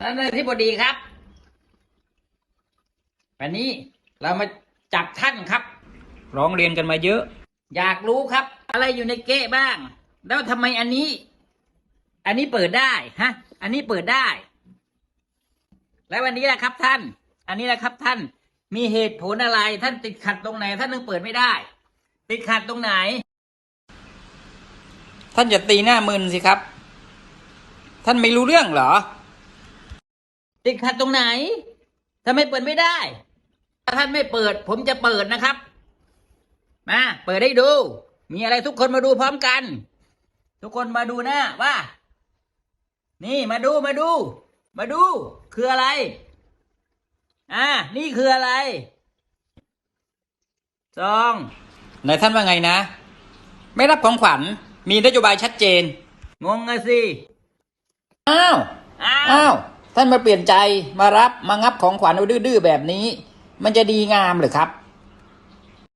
ท่านอธิบดีครับ วันนี้เรามาจับท่านครับ ร้องเรียนกันมาเยอะ อยากรู้ครับ อะไรอยู่ในเก๊ะบ้าง แล้วทำไมอันนี้ อันนี้เปิดได้ฮะ อันนี้เปิดได้ แล้ววันนี้แหละครับท่าน อันนี้แหละครับท่าน มีเหตุผลอะไร ท่านติดขัดตรงไหน ท่านนึงเปิดไม่ได้ ติดขัดตรงไหน ท่านจะตีหน้ามึนสิครับ ท่านไม่รู้เรื่องเหรอ ติดขัดตรงไหนทำไมเปิดไม่ได้ ถ้าท่านไม่เปิด ผมจะเปิดนะครับ มาเปิดให้ดู มีอะไรทุกคนมาดูพร้อมกัน ทุกคนมาดูนะว่า นี่มาดูมาดู มาดู คืออะไร อ่า นี่คืออะไรซองไหนท่านว่าไงนะ ไม่รับของขวัญมีนโยบายชัดเจน งงอะสิ อ้าว อ้าว ท่านมาเปลี่ยนใจมารับมางับของขวัญเอาดื้อๆแบบนี้ มันจะดีงามเหรือครับ